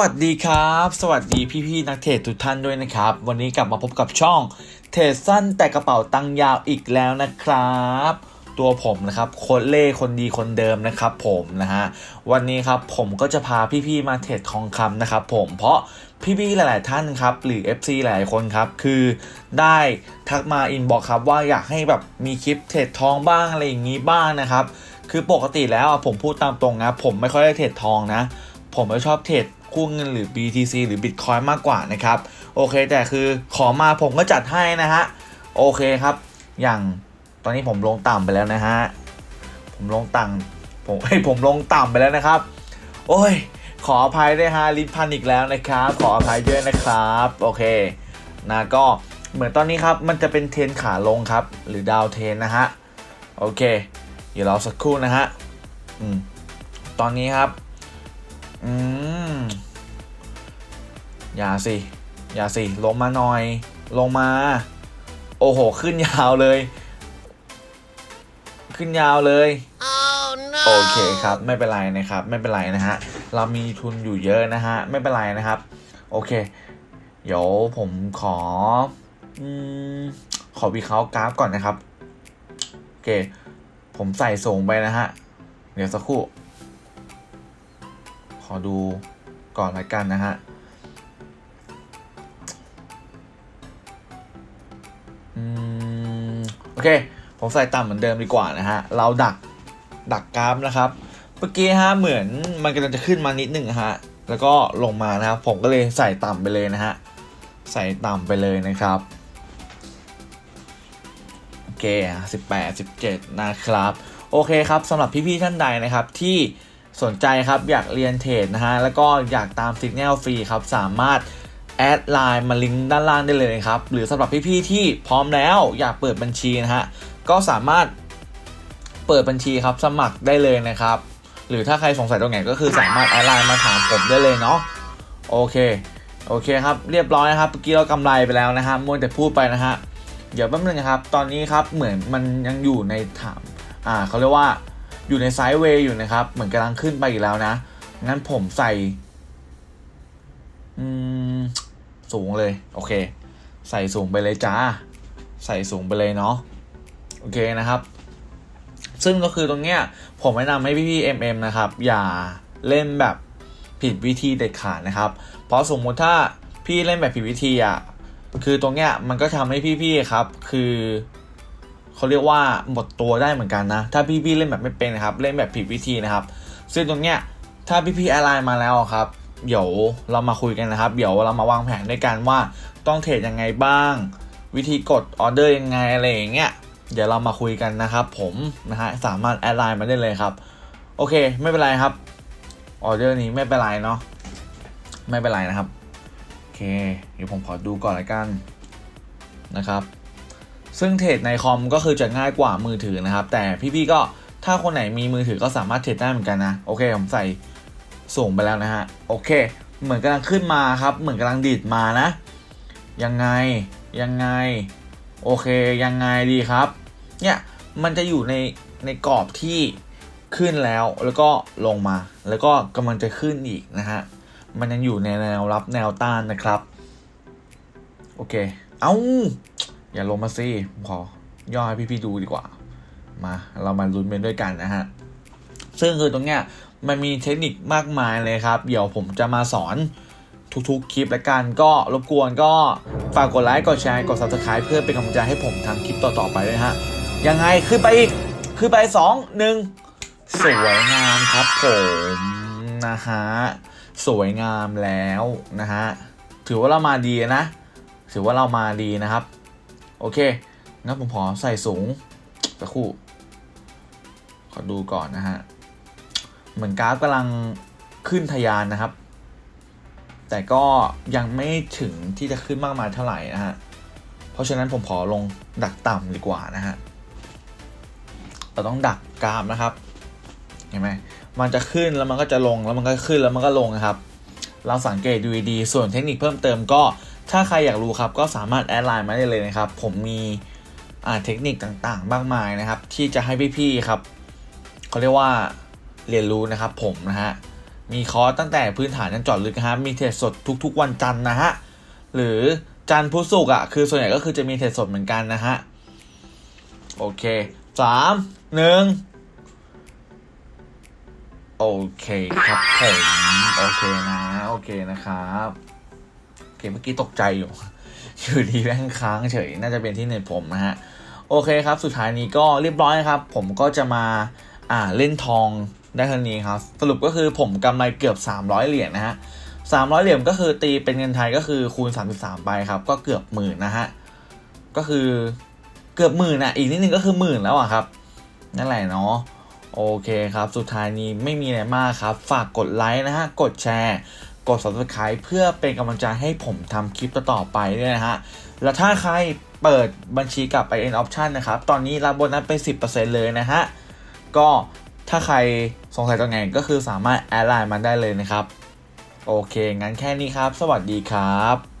วัสดีครับ สวัสดีพี่ๆนักเทรดทุกท่านด้วยนะครับ วันนี้กลับมาพบกับช่องเทรดสั้นแต่กระเป๋าตังยาวอีกแล้วนะครับ ตัวผมนะครับโคนเล่คนดีคนเดิมนะครับผมนะฮะวันนี้ครับผมก็จะพาพี่ๆมาเทรดทองคำนะครับผมเพราะพี่ๆหลาย ๆ ท่านครับหรือ FC หลายๆคนครับ คือได้ทักมาอินบอกครับว่าอยากให้แบบมีคลิปเทรดทองบ้างอะไรอย่างนี้บ้างนะครับ คือปกติแล้วผมพูดตามตรงนะผมไม่ค่อยได้เทรดทองนะ ผมชอบเทรดคู่เงินหรือ BTC หรือ Bitcoin มากกว่านะครับ โอเค แต่คือขอมาผมก็จัดให้นะฮะ โอเคครับ อย่างตอนนี้ผมลงต่ำไปแล้วนะฮะ ผมลงต่ำผมให้ผมลงต่ำไปแล้วนะครับ โอ้ย ขออภัยด้วยฮะลิ้นพันอีกแล้วนะครับ ขออภัยด้วยนะครับ โอเคนะก็เหมือนตอนนี้ครับ มันจะเป็นเทนขาลงครับ หรือดาวเทนนะฮะ โอเค เดี๋ยวเราสักครู่นะฮะ อืม ตอนนี้ครับ อืม อย่าสิ อย่าสิ ลงมาหน่อย ลงมา โอ้โห ขึ้นยาวเลย ขึ้นยาวเลย Oh no! โอเคครับ ไม่เป็นไรนะครับ ไม่เป็นไรนะฮะ เรามีทุนอยู่เยอะนะฮะ ไม่เป็นไรนะครับ โอเค เดี๋ยวผมขออืมขอวิเคราะห์กราฟก่อนนะครับ โอเค ผมใส่ส่งไปนะฮะ เดี๋ยวสักครู่ข อดูก่อนละกันนะฮะอืมโอเค ผมใส่ต่ำเหมือนเดิมดีกว่านะฮะ เราดักดักกราฟนะครับ เมื่อกี้ฮะเหมือนมันกำลังจะขึ้นมานิดหนึ่งฮะ แล้วก็ลงมานะครับ ผมก็เลยใส่ต่ำไปเลยนะฮะ ใส่ต่ำไปเลยนะครับ โอเคสิบแปดสิบเจ็ดนะครับ โอเคครับสำหรับพี่ๆท่านใดนะครับที่ สนใจครับอยากเรียนเทรดนะฮะแล้วก็อยากตามสิกแนลฟรีครับสามารถแอดไลน์มาลิงก์ด้านล่างได้เลยครับ หรือสำหรับพี่ๆที่พร้อมแล้วอยากเปิดบัญชีนะฮะก็สามารถเปิดบัญชีครับสมัครได้เลยนะครับ หรือถ้าใครสงสัยตรงไหนก็คือสามารถแอดไลน์มาถามผมได้เลยเนาะโอเคโอเคครับเรียบร้อยนะครับเมื่อกี้เรากำไรไปแล้วนะฮะมัวแต่พูดไปนะฮะเดี๋ยวแป๊บนึงครับ ตอนนี้ครับเหมือนมันยังอยู่ในถามอ่าเขาเรียกว่า อยู่ในไซด์เวย์อยู่นะครับ เหมือนกำลังขึ้นไปอีกแล้วนะ งั้นผมใส่ อืม สูงเลย โอเค ใส่สูงไปเลยจ้า ใส่สูงไปเลยเนาะ โอเคนะครับ ซึ่งก็คือตรงเนี้ย ผมแนะนำให้พี่ๆ MM นะครับ อย่าเล่นแบบผิดวิธีเด็ดขาดนะครับ เพราะสมมุติถ้าพี่เล่นแบบผิดวิธีอะ คือตรงเนี้ยมันก็ทำให้พี่ๆ ครับ คือ เขาเรียกว่าหมดตัวได้เหมือนกันนะ ถ้าพี่ๆเล่นแบบไม่เป็นนะครับ เล่นแบบผิดวิธีนะครับ ซึ่งตรงเนี้ยถ้าพี่ๆแอร์ไลน์มาแล้วครับ เดี๋ยวเรามาคุยกันนะครับ เดี๋ยวเรามาวางแผนด้วยกันว่าต้องเทรดยังไงบ้าง วิธีกดออเดอร์ยังไงอะไรอย่างเงี้ย เดี๋ยวเรามาคุยกันนะครับ ผมนะฮะสามารถแอดไลน์มาได้เลยครับ โอเค ไม่เป็นไรครับออเดอร์นี้ไม่เป็นไรเนาะไม่เป็นไรนะครับ โอเค เดี๋ยวผมขอดูก่อนละกันนะครับ ซึ่งเทรดในคอมก็คือจะง่ายกว่ามือถือนะครับ แต่พี่ๆก็ถ้าคนไหนมีมือถือก็สามารถเทรดได้เหมือนกันนะ โอเค ผมใส่สูงไปแล้วนะฮะ โอเค เหมือนกำลังขึ้นมาครับ เหมือนกำลังดีดมานะ ยังไง ยังไง โอเค ยังไงดีครับ เนี่ย มันจะอยู่ใน ในกรอบที่ขึ้นแล้ว แล้วก็ลงมา แล้วก็กำลังจะขึ้นอีกนะฮะ มันยังอยู่ในแนวรับแนวต้านนะครับ โอเค เอา้า อย่าลงมาสิผมขอย่อให้พี่ๆดูดีกว่า มาเรามาลุ้นไปด้วยกันนะฮะ ซึ่งคือตรงเนี้ยมันมีเทคนิคมากมายเลยครับ เดี๋ยวผมจะมาสอนทุกๆคลิปและกันก็รบกวนก็ฝากกดไลค์กดแชร์กด subscribe เพื่อเป็นกำลังใจให้ผมทำคลิปต่อๆไปด้วยฮะ ยังไงขึ้นไปอีกขึ้นไปสองหนึ่งสวยงามครับผมนะฮะสวยงามแล้วนะฮะถือว่าเรามาดีนะ ถือว่าเรามาดีนะครับ โอเค งั้นผมขอใส่สูงสักครู่ ขอดูก่อนนะฮะ เหมือนกราฟกำลังขึ้นทะยานนะครับ แต่ก็ยังไม่ถึงที่จะขึ้นมากมายเท่าไหร่นะฮะ เพราะฉะนั้นผมขอลงดักต่ำดีกว่านะฮะ เราต้องดักกราฟนะครับ เห็นไหมมันจะขึ้นแล้วมันก็จะลงแล้วมันก็ขึ้นแล้วมันก็ลงนะครับ เราสังเกตดูดีๆส่วนเทคนิคเพิ่มเติมก็ ถ้าใครอยากรู้ครับก็สามารถแอดไลน์มาได้เลยนะครับ ผมมีเทคนิคต่างๆ มากมายนะครับ ที่จะให้พี่ๆครับเขาเรียกว่าเรียนรู้นะครับ ผมนะฮะมีคอร์สตั้งแต่พื้นฐานจนจอดลึกนะฮะมีเทรดสดทุก ๆ วันจันทร์นะฮะหรือจันทร์พุธศุกร์อะคือส่วนใหญ่ก็คือจะมีเทรดสดเหมือนกันนะฮะโอเคสามหนึ่งโอเคครับผมโอเคนะ โอเคนะครับ เคเมื่อกี้ตกใจอยู่อยู่ดีแม่งค้างเฉย น่าจะเป็นที่เน็ตผมนะฮะ โอเคครับ สุดท้ายนี้ก็เรียบร้อยครับ ผมก็จะมาอ่าเล่นทองได้เท่านี้ครับ สรุปก็คือผมกำไรเกือบ 300 เหรียญนะฮะ300เหรียญก็คือตีเป็นเงินไทยก็คือคูณ 33 ไปครับ ก็เกือบหมื่นนะฮะ ก็คือเกือบหมื่นอะ อีกนิดนึงก็คือหมื่นแล้วอะครับ นั่นแหละเนาะโอเคครับ สุดท้ายนี้ไม่มีอะไรมากครับ ฝากกดไลค์นะฮะ กดแชร์ กด subscribe เพื่อเป็นกำลังใจให้ผมทำคลิปต่อๆไปด้วยนะฮะ แล้วถ้าใครเปิดบัญชีกับ i n option นะครับ ตอนนี้รับโบนัสไป 10%เลยนะฮะ ก็ถ้าใครสงสัยตรงไหนก็คือสามารถแอดไลน์มันได้เลยนะครับ โอเค งั้นแค่นี้ครับ สวัสดีครับ